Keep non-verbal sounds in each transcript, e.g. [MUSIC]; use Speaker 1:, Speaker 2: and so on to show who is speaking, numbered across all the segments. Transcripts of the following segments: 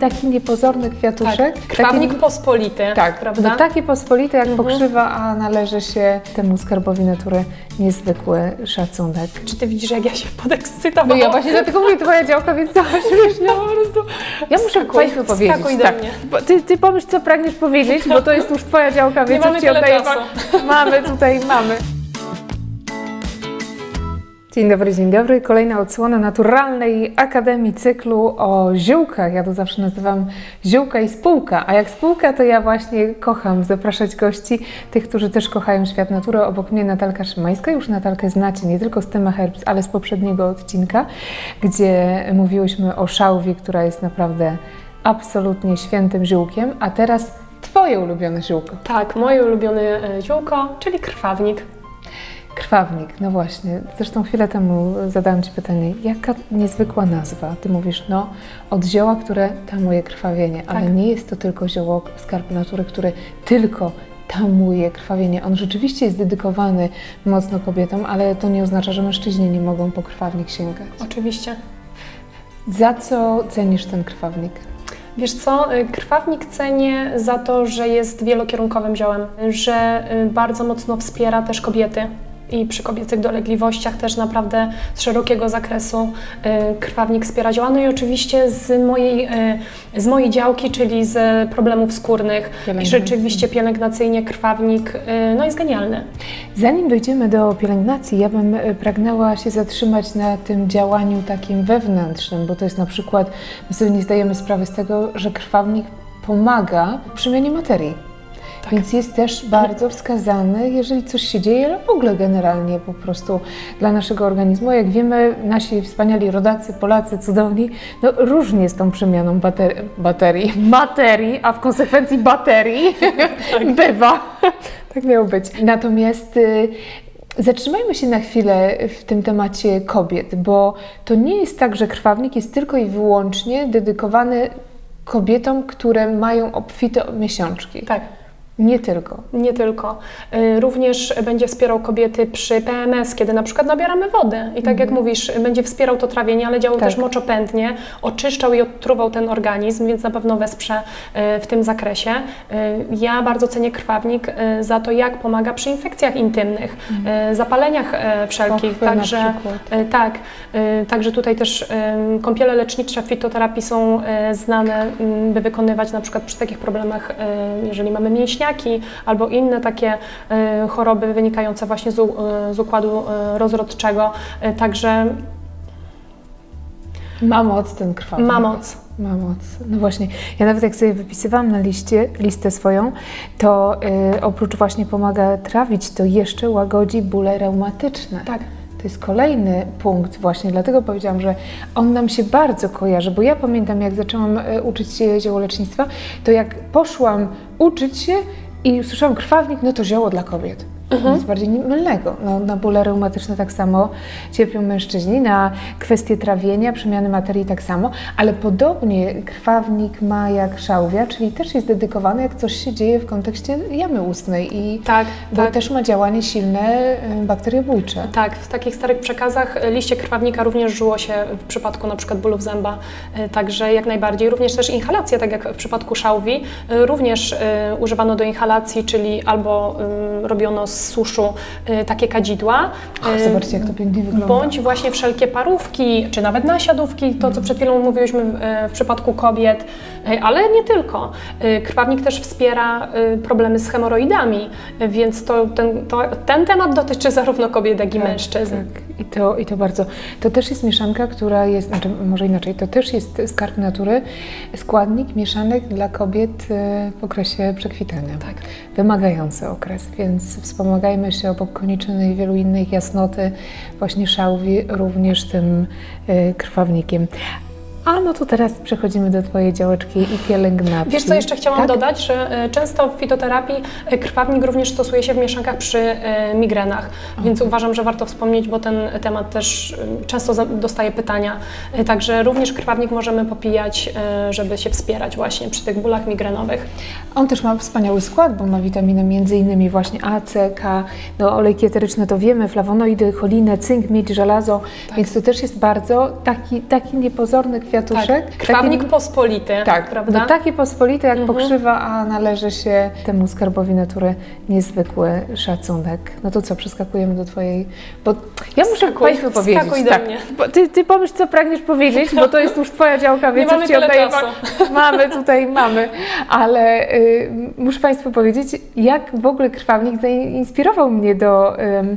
Speaker 1: taki niepozorny kwiatuszek.
Speaker 2: Tak. Krwawnik
Speaker 1: taki,
Speaker 2: pospolity,
Speaker 1: tak,
Speaker 2: prawda?
Speaker 1: no taki pospolity jak
Speaker 2: Mhm.
Speaker 1: pokrzywa, a należy się temu skarbowi natury niezwykły szacunek.
Speaker 2: Czy ty widzisz, jak ja się podekscytowałam?
Speaker 1: No ja właśnie dlatego mówię twoja działka, więc cała [LAUGHS] śmiesznie po prostu. Ja muszę
Speaker 2: Wskakuj,
Speaker 1: Państwu powiedzieć. tak. Ty, ty pomyśl, co pragniesz powiedzieć, bo to jest już twoja działka, więc
Speaker 2: mamy
Speaker 1: już ci oddaję. Mamy tutaj, mamy. Dzień dobry, dzień dobry. Kolejna odsłona Naturalnej Akademii Cyklu o ziółkach. Ja to zawsze nazywam ziółka i spółka. A jak spółka, to ja właśnie kocham zapraszać gości, tych, którzy też kochają świat natury. Obok mnie Natalka Szymańska. Już Natalkę znacie nie tylko z Tema Herbs, ale z poprzedniego odcinka, gdzie mówiłyśmy o szałwie, która jest naprawdę absolutnie świętym ziółkiem. A teraz Twoje ulubione ziółko.
Speaker 2: Tak, moje ulubione e, ziółko, czyli krwawnik.
Speaker 1: Krwawnik, no właśnie. Zresztą chwilę temu zadałam Ci pytanie, jaka niezwykła nazwa? Ty mówisz, no, od zioła, które tamuje krwawienie, ale
Speaker 2: Tak.
Speaker 1: nie jest to tylko zioło skarb natury, który tylko tamuje krwawienie. On rzeczywiście jest dedykowany mocno kobietom, ale to nie oznacza, że mężczyźni nie mogą po krwawnik sięgać.
Speaker 2: Oczywiście.
Speaker 1: Za co cenisz ten krwawnik?
Speaker 2: Wiesz co, y, krwawnik cenię za to, że jest wielokierunkowym ziołem, że y, bardzo mocno wspiera też kobiety i przy kobiecych dolegliwościach też naprawdę z szerokiego zakresu y, krwawnik wspiera zioła. No i oczywiście z mojej, y, z mojej działki, czyli z problemów skórnych. I rzeczywiście pielęgnacyjnie krwawnik y, no jest genialny.
Speaker 1: Zanim dojdziemy do pielęgnacji, ja bym pragnęła się zatrzymać na tym działaniu takim wewnętrznym, bo to jest na przykład, my sobie nie zdajemy sprawy z tego, że krwawnik pomaga w przemianie materii.
Speaker 2: Tak.
Speaker 1: Więc jest też bardzo wskazany, jeżeli coś się dzieje, ale w ogóle generalnie po prostu dla naszego organizmu. Jak wiemy, nasi wspaniali rodacy, Polacy, cudowni, no różnie z tą przemianą bater- baterii, [LAUGHS] materii, a w konsekwencji baterii [LAUGHS] [LAUGHS] bywa. tak miało być. Natomiast y, Zatrzymajmy się na chwilę w tym temacie kobiet, bo to nie jest tak, że krwawnik jest tylko i wyłącznie dedykowany kobietom, które mają obfite miesiączki.
Speaker 2: Tak.
Speaker 1: Nie tylko.
Speaker 2: Nie tylko. Y, Również będzie wspierał kobiety przy PMS, kiedy na przykład nabieramy wody. I tak jak mówisz, będzie wspierał to trawienie, ale działał
Speaker 1: Tak.
Speaker 2: też moczopędnie, oczyszczał i odtruwał ten organizm, więc na pewno wesprze y, w tym zakresie. Y, Ja bardzo cenię krwawnik za to, jak pomaga przy infekcjach intymnych, y, zapaleniach y, wszelkich.
Speaker 1: Pochwy
Speaker 2: Także, y, tak, także tutaj też kąpiele lecznicze fitoterapii są y, znane, y, by wykonywać na przykład przy takich problemach, jeżeli mamy albo inne takie y, choroby wynikające właśnie z, y, z układu y, rozrodczego. Także
Speaker 1: Ma moc ten krwawnik.
Speaker 2: ma moc.
Speaker 1: Ma moc. No właśnie, ja nawet jak sobie wypisywałam na liście, listę swoją, to oprócz właśnie pomaga trawić, to jeszcze łagodzi bóle reumatyczne.
Speaker 2: Tak.
Speaker 1: To jest kolejny punkt właśnie, dlatego powiedziałam, że on nam się bardzo kojarzy, bo ja pamiętam jak zaczęłam y, uczyć się ziołolecznictwa, to jak poszłam uczyć się i usłyszałam krwawnik, no to zioło dla kobiet. Nic bardziej mylnego. No, na bóle reumatyczne tak samo cierpią mężczyźni, na kwestie trawienia, przemiany materii tak samo, ale podobnie krwawnik ma jak szałwia, czyli też jest dedykowany, jak coś się dzieje w kontekście jamy ustnej i
Speaker 2: Tak,
Speaker 1: bo
Speaker 2: tak.
Speaker 1: też ma działanie silne y, bakteriobójcze.
Speaker 2: Tak, w takich starych przekazach e, liście krwawnika również żyło się w przypadku na przykład bólów zęba, e, także jak najbardziej. Również też inhalacje, tak jak w przypadku szałwi, również używano do inhalacji, czyli albo robiono z suszu e, takie kadzidła.
Speaker 1: Och,
Speaker 2: e,
Speaker 1: zobaczcie, jak to pięknie wygląda.
Speaker 2: Bądź właśnie wszelkie parówki, czy nawet nasiadówki, to co przed chwilą mówiłyśmy w przypadku kobiet, ale nie tylko. E, Krwawnik też wspiera e, problemy z hemoroidami, e, więc to, ten, to, ten temat dotyczy zarówno kobiet, jak i mężczyzn.
Speaker 1: Tak, i to, i to bardzo. To też jest mieszanka, która jest, znaczy może inaczej, to też jest skarb natury, składnik mieszanek dla kobiet w okresie przekwitania.
Speaker 2: Tak.
Speaker 1: Wymagający okres, więc wspomagajmy się obok koniczyny i wielu innych jasnoty, właśnie szałwi, również tym krwawnikiem. A no to teraz przechodzimy do Twojej działeczki i pielęgnacji.
Speaker 2: Wiesz, co jeszcze chciałam
Speaker 1: tak?
Speaker 2: dodać, że e, często w fitoterapii e, krwawnik również stosuje się w mieszankach przy e, migrenach, więc uważam, że warto wspomnieć, bo ten temat też często dostaje pytania. Także również krwawnik możemy popijać, żeby się wspierać właśnie przy tych bólach migrenowych.
Speaker 1: On też ma wspaniały skład, bo ma witaminy między innymi właśnie A, C, K, no olejki eteryczne to wiemy, flawonoidy, cholinę, cynk, miedź, żelazo, więc to też jest bardzo taki, taki niepozorny kwiatuszek.
Speaker 2: Tak. Krwawnik
Speaker 1: Taki-
Speaker 2: pospolity,
Speaker 1: tak,
Speaker 2: prawda?
Speaker 1: no taki pospolity jak
Speaker 2: Mhm.
Speaker 1: pokrzywa, a należy się temu skarbowi natury niezwykły szacunek. No to co, przeskakujemy do Twojej... Bo ja muszę
Speaker 2: Wskakuj,
Speaker 1: Państwu powiedzieć,
Speaker 2: wskakuj do
Speaker 1: tak,
Speaker 2: mnie.
Speaker 1: ty, ty pomyśl, co pragniesz powiedzieć, bo to jest już Twoja działka, więc już Ci oddaję. Mamy tutaj, mamy, ale y, muszę Państwu powiedzieć, jak w ogóle krwawnik zainspirował mnie do, ym,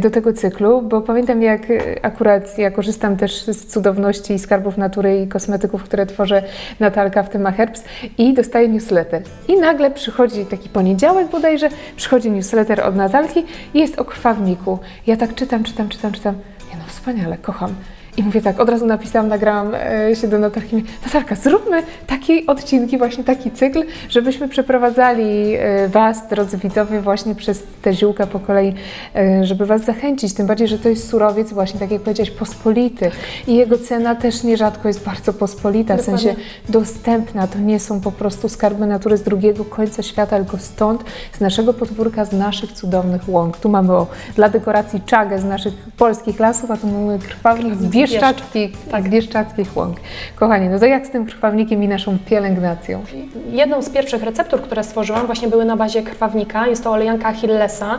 Speaker 1: do tego cyklu, bo pamiętam jak y, akurat ja korzystam też z cudowności i skarbów natury i kosmetyków, które tworzy Natalka w tym Herbs i dostaję newsletter. I nagle przychodzi taki poniedziałek bodajże, przychodzi newsletter od Natalki i jest o krwawniku. Ja tak czytam, czytam, czytam, czytam. Ja no wspaniale, kocham. I mówię tak, od razu napisałam, nagrałam e, się do Natalki. Mówię, Natalka, zróbmy takie odcinki, właśnie taki cykl, żebyśmy przeprowadzali e, Was, drodzy widzowie, właśnie przez te ziółka po kolei, e, żeby Was zachęcić. Tym bardziej, że to jest surowiec właśnie, tak jak powiedziałeś, pospolity. I jego cena też nierzadko jest bardzo pospolita, w sensie dostępna. To nie są po prostu skarby natury z drugiego końca świata, tylko stąd, z naszego podwórka, z naszych cudownych łąk. Tu mamy o, dla dekoracji czagę z naszych polskich lasów, a tu mamy krwawnik z bieszczadzkich, tak. bieszczadzkich łąk. Kochani, no to jak z tym krwawnikiem i naszą pielęgnacją?
Speaker 2: Jedną z pierwszych receptur, które stworzyłam, właśnie były na bazie krwawnika. Jest to olejanka Achillesa.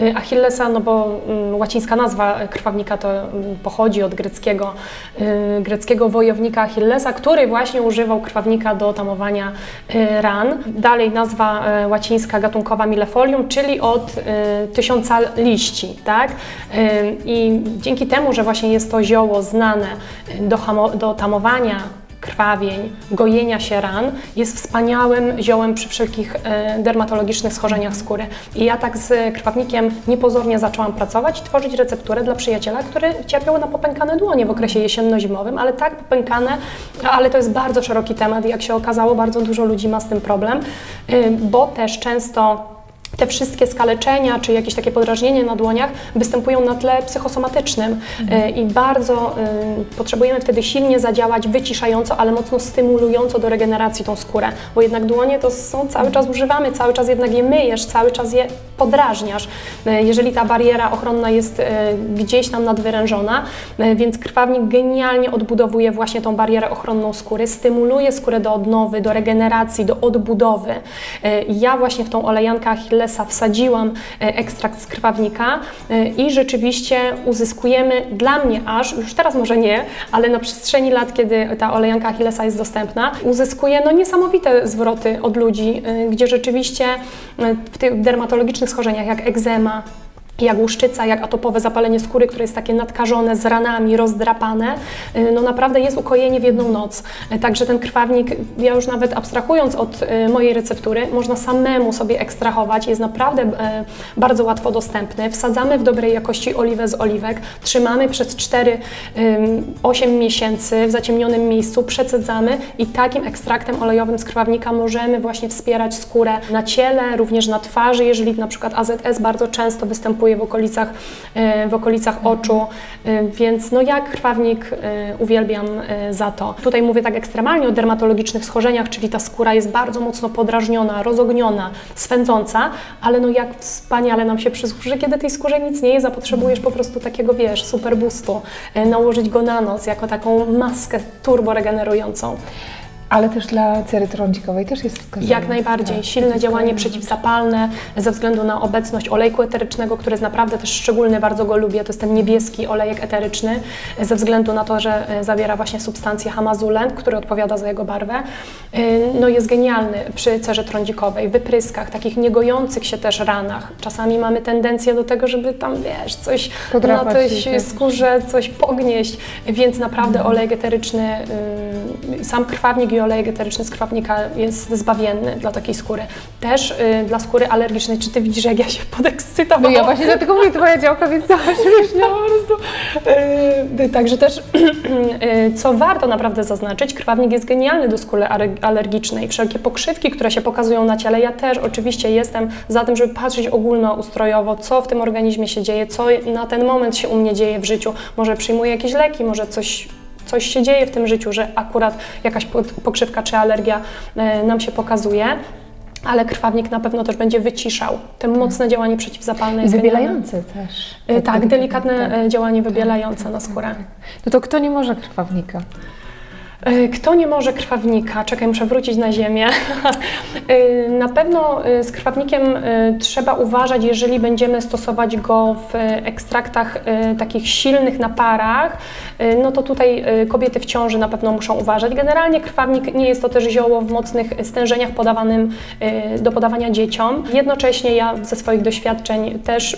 Speaker 2: Y, Achillesa, no bo mm, łacińska nazwa krwawnika to mm, pochodzi od greckiego, y, greckiego wojownika Achillesa, który właśnie używał krwawnika do tamowania y, ran. Dalej nazwa łacińska gatunkowa Millefolium, czyli od tysiąca liści, tak? I dzięki temu, że właśnie jest to zioło znane do, do tamowania krwawień, gojenia się ran, jest wspaniałym ziołem przy wszelkich e, dermatologicznych schorzeniach skóry. I ja tak z krwawnikiem niepozornie zaczęłam pracować tworzyć recepturę dla przyjaciela, który cierpiał na popękane dłonie w okresie jesienno-zimowym, ale tak popękane, ale to jest bardzo szeroki temat i jak się okazało, bardzo dużo ludzi ma z tym problem, y, bo też często te wszystkie skaleczenia czy jakieś takie podrażnienie na dłoniach występują na tle psychosomatycznym Y, i bardzo y, potrzebujemy wtedy silnie zadziałać wyciszająco, ale mocno stymulująco do regeneracji tą skórę, bo jednak dłonie to są cały czas używamy, cały czas jednak je myjesz, cały czas je podrażniasz, Y, jeżeli ta bariera ochronna jest gdzieś tam nadwyrężona, więc krwawnik genialnie odbudowuje właśnie tą barierę ochronną skóry, stymuluje skórę do odnowy, do regeneracji, do odbudowy. Ja właśnie w tą olejankę Achillesa wsadziłam y, ekstrakt z krwawnika y, i rzeczywiście uzyskujemy dla mnie aż, już teraz może nie, ale na przestrzeni lat, kiedy ta olejanka Achillesa jest dostępna, uzyskuję no niesamowite zwroty od ludzi, y, gdzie rzeczywiście w tych dermatologicznych schorzeniach jak egzema, jak łuszczyca, jak atopowe zapalenie skóry, które jest takie nadkażone, z ranami, rozdrapane, y, no naprawdę jest ukojenie w jedną noc. Y, Także ten krwawnik, ja już nawet abstrahując od y, mojej receptury, można samemu sobie ekstrahować, jest naprawdę bardzo łatwo dostępny. Wsadzamy w dobrej jakości oliwę z oliwek, trzymamy przez 4-8 miesięcy w zaciemnionym miejscu, przecedzamy i takim ekstraktem olejowym z krwawnika możemy właśnie wspierać skórę na ciele, również na twarzy, jeżeli na przykład AZS bardzo często występuje w okolicach, e, w okolicach oczu, e, więc no ja krwawnik e, uwielbiam za to. Tutaj mówię tak ekstremalnie o dermatologicznych schorzeniach, czyli ta skóra jest bardzo mocno podrażniona, rozogniona, swędząca, ale no jak wspaniale nam się przysłuży, kiedy tej skórze nic nie jest, a potrzebujesz po prostu takiego, wiesz, super boostu, nałożyć go na noc jako taką maskę turbo regenerującą.
Speaker 1: Ale też dla cery trądzikowej też jest wskazane.
Speaker 2: Jak najbardziej.
Speaker 1: Tak,
Speaker 2: Silne działanie przeciwzapalne ze względu na obecność olejku eterycznego, który jest naprawdę też szczególny, bardzo go lubię. To jest ten niebieski olejek eteryczny, ze względu na to, że e, zawiera właśnie substancję hamazulen, który odpowiada za jego barwę. E, No jest genialny przy cerze trądzikowej, wypryskach, takich niegojących się też ranach. Czasami mamy tendencję do tego, żeby tam, wiesz, coś
Speaker 1: Podrapać
Speaker 2: na
Speaker 1: się,
Speaker 2: tej
Speaker 1: tak.
Speaker 2: skórze, coś pognieść, więc naprawdę
Speaker 1: Mhm.
Speaker 2: olejek eteryczny, sam krwawnik i olejek eteryczny z krwawnika jest zbawienny dla takiej skóry. Też y, dla skóry alergicznej. Czy Ty widzisz, jak ja się
Speaker 1: No
Speaker 2: podekscytowałam?
Speaker 1: ja właśnie dlatego mówię, twoja działka, więc cała śmieszna [LAUGHS] po prostu.
Speaker 2: Y, Także też, [CLEARS THROAT] y, co warto naprawdę zaznaczyć, krwawnik jest genialny do skóry alergicznej. Wszelkie pokrzywki, które się pokazują na ciele, ja też oczywiście jestem za tym, żeby patrzeć ogólnoustrojowo, co w tym organizmie się dzieje, co na ten moment się u mnie dzieje w życiu. Może przyjmuję jakieś leki, może coś coś się dzieje w tym życiu, że akurat jakaś po- pokrzywka czy alergia y, nam się pokazuje. Ale krwawnik na pewno też będzie wyciszał. To mocne działanie przeciwzapalne
Speaker 1: I wybielające też.
Speaker 2: Y, Tak, delikatne
Speaker 1: tak.
Speaker 2: y, działanie wybielające na skórę.
Speaker 1: No to kto nie może krwawnika?
Speaker 2: Y, Kto nie może krwawnika? Czekaj, muszę wrócić na ziemię. Y, [LAUGHS] Na pewno y, z krwawnikiem trzeba uważać, jeżeli będziemy stosować go w ekstraktach takich silnych naparach, y, no to tutaj kobiety w ciąży na pewno muszą uważać. Generalnie krwawnik nie jest to też zioło w mocnych stężeniach podawanym do podawania dzieciom. Jednocześnie ja ze swoich doświadczeń też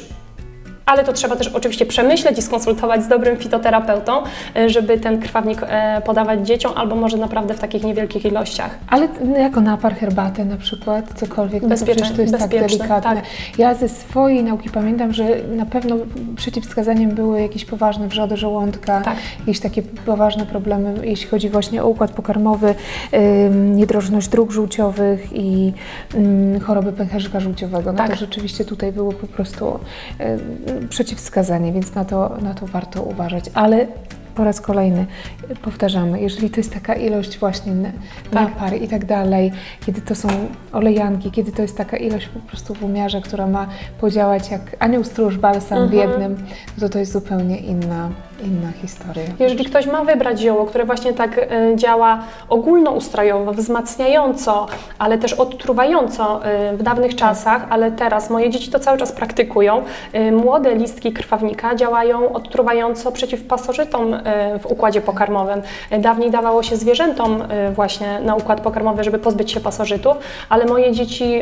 Speaker 2: ale to trzeba też oczywiście przemyśleć i skonsultować z dobrym fitoterapeutą, y, żeby ten krwawnik e, podawać dzieciom, albo może naprawdę w takich niewielkich ilościach.
Speaker 1: Ale t- jako napar, herbatę na przykład, cokolwiek, no to
Speaker 2: Bezpieczne,
Speaker 1: przecież to jest tak
Speaker 2: bezpieczne,
Speaker 1: delikatne.
Speaker 2: tak.
Speaker 1: Ja ze swojej nauki pamiętam, że na pewno przeciwwskazaniem były jakieś poważne wrzody żołądka,
Speaker 2: Tak.
Speaker 1: jakieś takie poważne problemy, jeśli chodzi właśnie o układ pokarmowy, niedrożność dróg żółciowych i choroby pęcherzyka żółciowego. No
Speaker 2: Tak.
Speaker 1: to rzeczywiście tutaj było po prostu przeciwwskazanie, więc na to, na to warto uważać. Ale po raz kolejny powtarzamy, jeżeli to jest taka ilość właśnie
Speaker 2: Tak.
Speaker 1: napar i tak dalej, kiedy to są olejanki, kiedy to jest taka ilość po prostu w umiarze, która ma podziałać jak anioł stróż, balsam w
Speaker 2: Mhm.
Speaker 1: jednym, no to to jest zupełnie inna, inna historia.
Speaker 2: Jeżeli ktoś ma wybrać zioło, które właśnie tak e, działa ogólnoustrojowo, wzmacniająco, ale też odtruwająco e, w dawnych czasach, ale teraz moje dzieci to cały czas praktykują, e, młode listki krwawnika działają odtruwająco przeciw pasożytom w układzie pokarmowym. Dawniej dawało się zwierzętom właśnie na układ pokarmowy, żeby pozbyć się pasożytów, ale moje dzieci,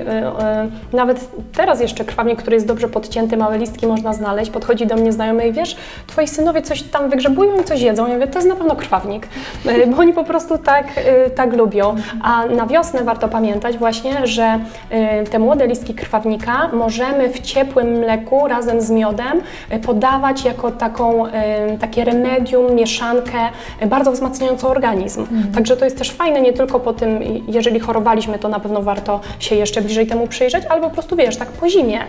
Speaker 2: nawet teraz jeszcze krwawnik, który jest dobrze podcięty, małe listki można znaleźć, podchodzi do mnie znajomy i wiesz, twoi synowie coś tam wygrzebują i coś jedzą. Ja mówię, to jest na pewno krwawnik, [LAUGHS] e, bo oni po prostu tak, e, tak lubią. A na wiosnę warto pamiętać właśnie, że e, te młode listki krwawnika możemy w ciepłym mleku razem z miodem podawać jako taką, takie remedium, mieszankę bardzo wzmacniającą organizm. Także to jest też fajne, nie tylko po tym, jeżeli chorowaliśmy, to na pewno warto się jeszcze bliżej temu przyjrzeć, albo po prostu wiesz, tak po zimie,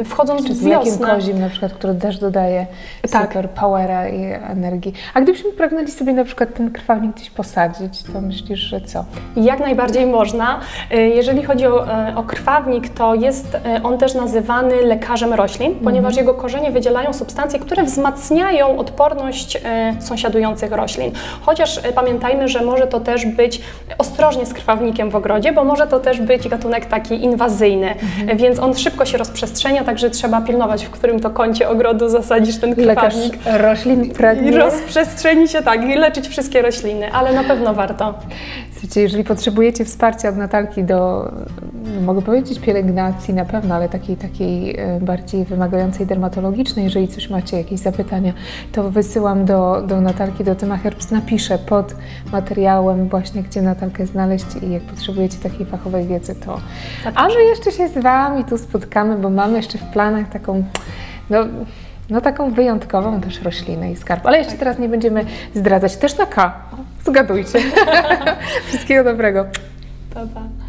Speaker 2: e, wchodząc
Speaker 1: Czy z
Speaker 2: w
Speaker 1: mlekiem
Speaker 2: wiosnę.
Speaker 1: kozim na przykład, który też dodaje
Speaker 2: Tak.
Speaker 1: super powera i energii. A gdybyśmy pragnęli sobie na przykład ten krwawnik gdzieś posadzić, to myślisz, że co?
Speaker 2: Jak najbardziej można. Y, Jeżeli chodzi o, e, o krwawnik, to jest e, on też nazywany lekarzem roślin, ponieważ jego korzenie wydzielają substancje, które wzmacniają odporność sąsiadujących roślin. Chociaż pamiętajmy, że może to też być ostrożnie z krwawnikiem w ogrodzie, bo może to też być gatunek taki inwazyjny, E, więc on szybko się rozprzestrzenia, także trzeba pilnować, w którym to kącie ogrodu zasadzisz ten
Speaker 1: Lekarz
Speaker 2: krwawnik.
Speaker 1: Roślin
Speaker 2: I
Speaker 1: pragnie.
Speaker 2: rozprzestrzeni się tak, i leczyć wszystkie rośliny, ale na pewno warto.
Speaker 1: Słuchajcie, jeżeli potrzebujecie wsparcia od Natalki do, no mogę powiedzieć, pielęgnacji na pewno, ale takiej, takiej e, bardziej wymagającej dermatologicznej, jeżeli coś macie, jakieś zapytania, to wysyłam do, do Natalki, do Tyma Herbst, napiszę pod materiałem właśnie, gdzie Natalkę znaleźć i jak potrzebujecie takiej fachowej wiedzy, to... A my jeszcze się z Wami tu spotkamy, bo mamy jeszcze w planach taką, no... No taką wyjątkową też roślinę i skarb, ale jeszcze teraz nie będziemy zdradzać. Też na K. Zgadujcie. [LAUGHS] Wszystkiego dobrego.
Speaker 2: Pa, pa.